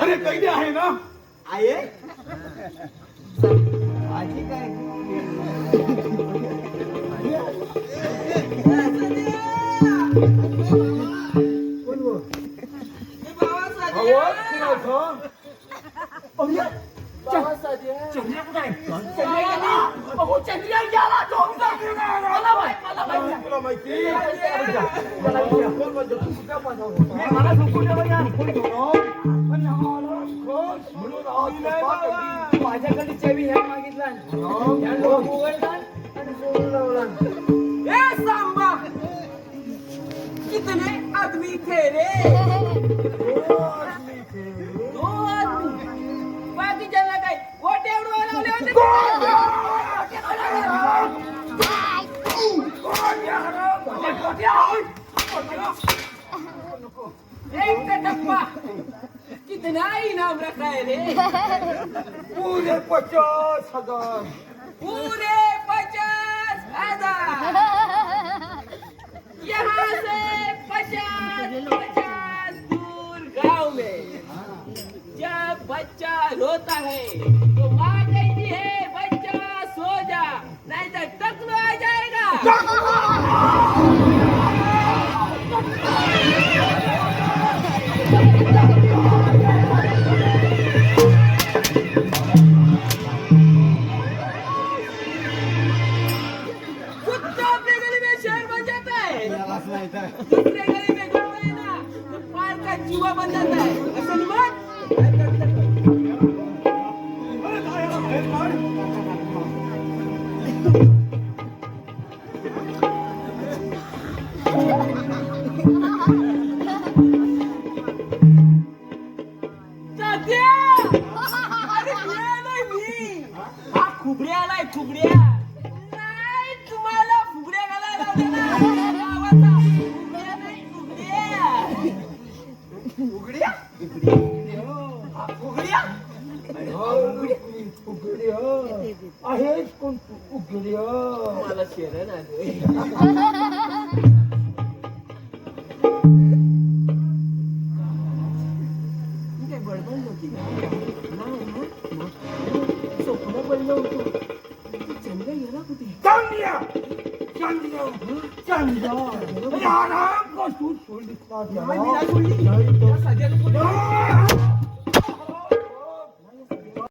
अरे कैदी आहे ना आहे आजी काय कोण गो? अहो, कुणाचं? अय्या, चंद्रिया कुठे आहे? चंद्रिया गेला. अहो, चंद्रिया गेला. तुला माहिती? मला झोपून माझ्याकडे चवी ह्या मागितला सांबा कितने आदमी थे रे आदमी एक डब्बा कितना इनाम रखा है रे पुरे पचास हज़ार पूरे पचास हज़ार यहाँ से पचास पचास दूर गाँव में जब बच्चा रोता है तो माँ बन जाता है। हा खुबड्या आलाय खुबड्या नाही तुम्हाला फुगड्या घालायला फुगड्या फुगड्या. फुगड्या? आहेच कोण उघड्या मला शेरण आलं ਜਾਂਦਾ ਉੱਤੋਂ ਚੰਗਾ ਹੀ ਹੈ ਨਾ ਕੁੱਤੇ ਜਾਂਦੀਆਂ ਜਾਂਦੀਆਂ ਜਾਂਦੀਆਂ ਯਾਰ ਆ ਕੋਸ ਤੂੰ ਛੋੜ ਦਿੱਤਾ ਯਾਰ ਮੇਰਾ ਛੋੜ ਦਿੱਤਾ ਸਜਾ ਨੂੰ